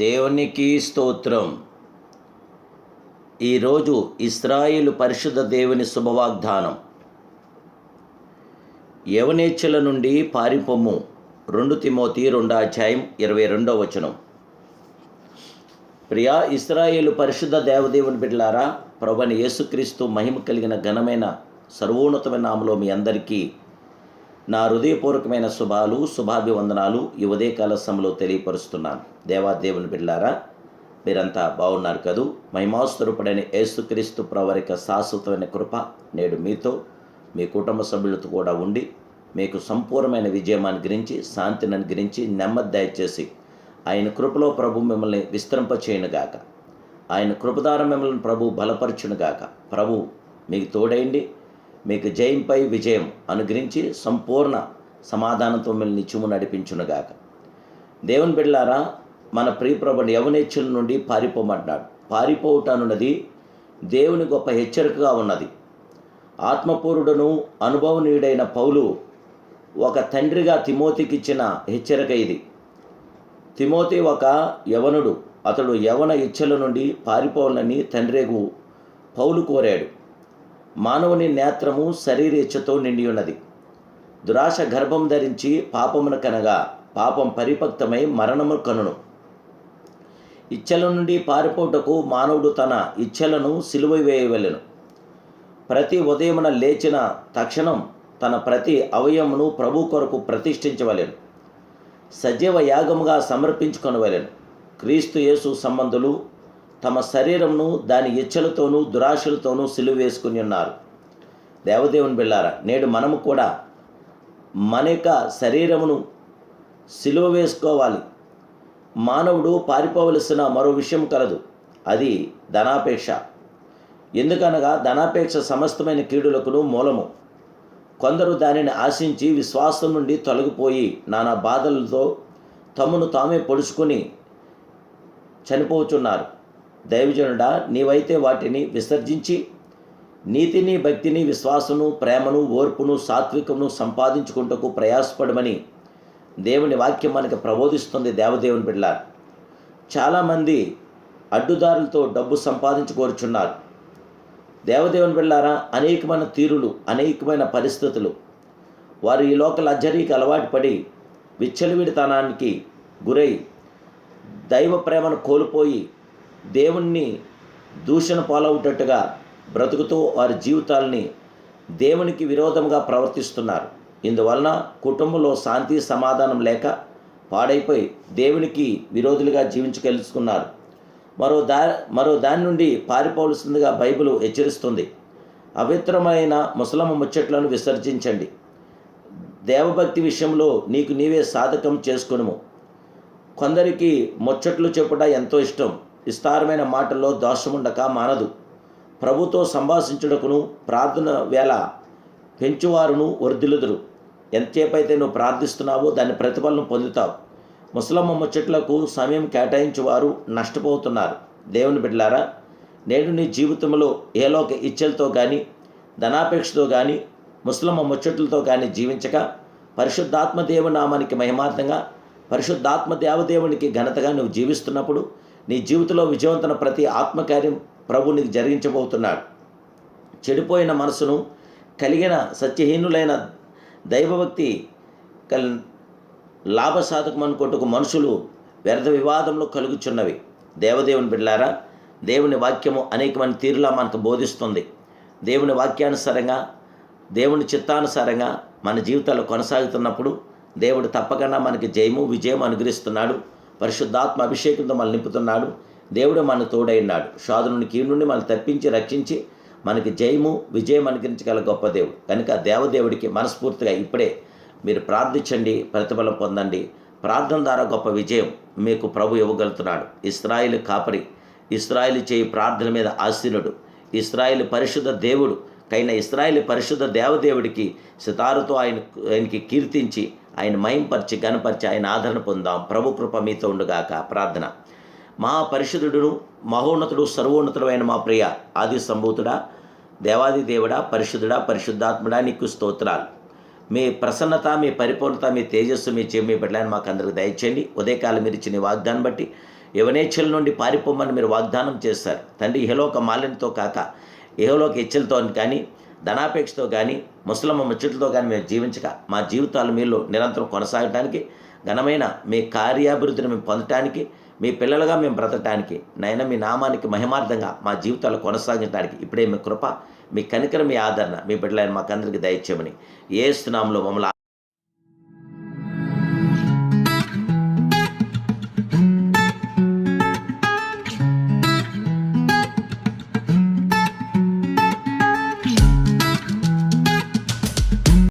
దేవునికి స్తోత్రం. ఈరోజు ఇస్రాయేలు పరిశుద్ధ దేవుని శుభవాగ్దానం. యవనేచ్ఛల నుండి పారిపొమ్ము. రెండు తిమోతి రెండో అధ్యాయం ఇరవై రెండో వచనం. ప్రియా ఇస్రాయేలు పరిశుద్ధ దేవదేవుని బిడ్డలారా ప్రభుని యేసుక్రీస్తు మహిమ కలిగిన ఘనమైన సర్వోన్నతమైన నామలో మీ అందరికీ నా హృదయపూర్వకమైన శుభాలు శుభాభివందనాలు ఈ ఉదయకాల సమయంలో తెలియపరుస్తున్నాను. దేవాదేవుని బిడ్డారా మీరంతా బాగున్నారు కదూ? మహిమాస్వరూపుడైన యేసుక్రీస్తు ప్రవరిక శాశ్వతమైన కృప నేడు మీతో మీ కుటుంబ సభ్యులతో కూడా ఉండి మీకు సంపూర్ణమైన విజయం అనుగ్రహించి శాంతిని అనుగ్రహించి నెమ్మది దయచేసి ఆయన కృపలో ప్రభు మిమ్మల్ని విస్తరింపచేయనుగాక. ఆయన కృపదార మిమ్మల్ని ప్రభు బలపరచునుగాక. ప్రభు మీకు తోడైండి మీకు జయంపై విజయం అనుగ్రహించి సంపూర్ణ సమాధానంతో మిమ్మల్ని చుము నడిపించునుగాక. దేవుని బిడ్డలారా మన ప్రియప్రభుని యవనేచ్చుల నుండి పారిపోమంటున్నాడు. పారిపోవటనున్నది దేవుని గొప్ప హెచ్చరికగా ఉన్నది. ఆత్మపూరుడును అనుభవనీయుడైన పౌలు ఒక తండ్రిగా తిమోతికి ఇచ్చిన హెచ్చరిక ఇది. తిమోతి ఒక యవనుడు. అతడు యవన ఇచ్చల నుండి పారిపోవాలని తండ్రికు పౌలు కోరాడు. మానవుని నేత్రము శరీర ఇచ్చతో నిండి ఉన్నది దురాశ గర్భం ధరించి పాపమున కనగా పాపం పరిపక్తమై మరణము కనును. ఇచ్చల నుండి పారిపోటకు మానవుడు తన ఇచ్ఛలను సిలువ వేయవలెను. ప్రతి ఉదయమున లేచిన తక్షణం తన ప్రతి అవయమును ప్రభు కొరకు ప్రతిష్ఠించవలెను. సజీవ యాగముగా సమర్పించుకొనవలెను. క్రీస్తు యేసు సంబంధులు తమ శరీరంను దాని ఇచ్చలతోనూ దురాశలతోనూ సిలువ వేసుకుని ఉన్నారు. దేవదేవుని బిళ్ళారా నేడు మనము కూడా మన యొక్క శరీరమును సిలువ వేసుకోవాలి. మానవుడు పారిపోవలసిన మరో విషయం కలదు. అది ధనాపేక్ష. ఎందుకనగా ధనాపేక్ష సమస్తమైన కీడులకును మూలము. కొందరు దానిని ఆశించి విశ్వాసం నుండి తొలగిపోయి నానా బాధలతో తమను తామే పొడుచుకుని చనిపోతున్నారు దైవజనుడా నీవైతే వాటిని విసర్జించి నీతిని భక్తిని విశ్వాసను ప్రేమను ఓర్పును సాత్వికమును సంపాదించుకుంటకు ప్రయాసపడమని దేవుని వాక్యం మనకి ప్రబోధిస్తుంది దేవదేవుని బిడ్డ చాలామంది అడ్డుదారులతో డబ్బు సంపాదించుకోరుచున్నారు. దేవదేవుని బిళ్ళారా అనేకమైన తీరులు అనేకమైన పరిస్థితులు. వారు ఈ లోక లగ్జరీకి అలవాటు పడి విచ్చలవిడితనానికి గురై దైవ ప్రేమను కోల్పోయి దేవుణ్ణి దూషణ పాలవుటట్టుగా బ్రతుకుతూ వారి జీవితాల్ని దేవునికి విరోధంగా ప్రవర్తిస్తున్నారు. ఇందువలన కుటుంబంలో శాంతి సమాధానం లేక పాడైపోయి దేవునికి విరోధులుగా జీవించగలుచుకున్నారు మరో దా మరో దాని నుండి పారిపోవలసిందిగా బైబిల్ హెచ్చరిస్తుంది. అవిత్రమైన ముసలమ్మ ముచ్చట్లను విసర్జించండి. దేవభక్తి విషయంలో నీకు నీవే సాధకం చేసుకునుము. కొందరికి ముచ్చట్లు చెప్పుట ఎంతో ఇష్టం. విస్తారమైన మాటల్లో దాసుముండక మానదు. ప్రభుతో సంభాషించుటకును ప్రార్థన వేళ పెంచువారును వర్ధిలుదురు ఎంతసేపైతే నువ్వు ప్రార్థిస్తున్నావో దాని ప్రతిఫలం పొందుతావు. ముసలమ్మ ముచ్చట్లకు సమయం కేటాయించేవారు నష్టపోతున్నారు. దేవుని బిడ్డలారా నేడు నీ జీవితంలో ఏలోక ఇచ్చలతో కానీ ధనాపేక్షతో కానీ ముసలమ్మ ముచ్చట్లతో కానీ జీవించక పరిశుద్ధాత్మ దేవునామానికి మహిమార్థంగా పరిశుద్ధాత్మ దేవదేవునికి ఘనతగా నువ్వు జీవిస్తున్నప్పుడు నీ జీవితంలో విజయవంతన ప్రతి ఆత్మకార్యం ప్రభు నీకు జరిగించబోతున్నాడు. చెడిపోయిన మనసును కలిగిన సత్యహీనులైన దైవభక్తి కల్ లాభసాధకం అనుకుంటుకు మనుషులు వ్యర్థ వివాదంలో కలుగుచున్నవి. దేవదేవుని బిడ్లారా దేవుని వాక్యము అనేకమైన తీరులా మనకు బోధిస్తుంది. దేవుని వాక్యానుసారంగా దేవుని చిత్తానుసారంగా మన జీవితాలు కొనసాగుతున్నప్పుడు దేవుడు తప్పకుండా మనకి జయము విజయం అనుగ్రహిస్తున్నాడు. పరిశుద్ధాత్మ అభిషేకంతో మనల్ని నింపుతున్నాడు. దేవుడు మన తోడైనాడు. శోధనుని కీడు నుండి మనల్ని తప్పించి రక్షించి మనకి జయము విజయం అనుగ్రహించగల గొప్ప దేవుడు. కనుక దేవదేవుడికి మనస్ఫూర్తిగా ఇప్పుడే మీరు ప్రార్థించండి ప్రతిఫలం పొందండి. ప్రార్థన ద్వారా గొప్ప విజయం మీకు ప్రభు ఇవ్వగలుగుతున్నాడు. ఇస్రాయిల్ కాపరి ఇస్రాయిల్ చేయి ప్రార్థన మీద ఆశీనుడు. ఇస్రాయిల్ పరిశుద్ధ దేవుడు. కైన ఇస్రాయిల్ పరిశుద్ధ దేవదేవుడికి సితారుతో ఆయన ఆయనకి కీర్తించి ఆయన మయంపరిచి గనపరిచి ఆయన ఆదరణ పొందాం. ప్రభు కృప మీతో ఉండుగాక. ప్రార్థన. మా పరిశుద్ధుడును మహోన్నతుడు సర్వోన్నతుడైన మా ప్రియ ఆది సంభూతుడా దేవాది దేవుడా పరిశుద్ధుడా పరిశుద్ధాత్ముడా నీకు స్తోత్రాలు. మీ ప్రసన్నత మీ పరిపూర్ణత మీ తేజస్సు మీ చెమ్మి పెట్టాలని మాకు అందరికి దయచేయండి. ఉదయకాలం మీరు ఇచ్చిన వాగ్దాన్ని బట్టి యవనేచ్ఛల నుండి పారిపోమని మీరు వాగ్దానం చేస్తారు తండ్రి ఇహలోక మాలిన్యతో కాక ఇహలోక ఇచ్చలతో కానీ ధనాపేక్షతో కానీ ముసలమ్మ ముచ్చట్లతో కానీ మేము జీవించక మా జీవితాలు మీలో నిరంతరం కొనసాగటానికి ఘనమైన మీ కార్యాభివృద్ధిని మేము పొందటానికి మీ పిల్లలుగా మేము బ్రతకటానికి నైనా మీ నామానికి మహిమార్థంగా మా జీవితాలు కొనసాగించడానికి ఇప్పుడే మీ కృప మీ కనికర మీ ఆదరణ మీ బిడ్డలైన మాకందరికి దయచేయమని. ఏ స్థునాంలో మమ్మల్ని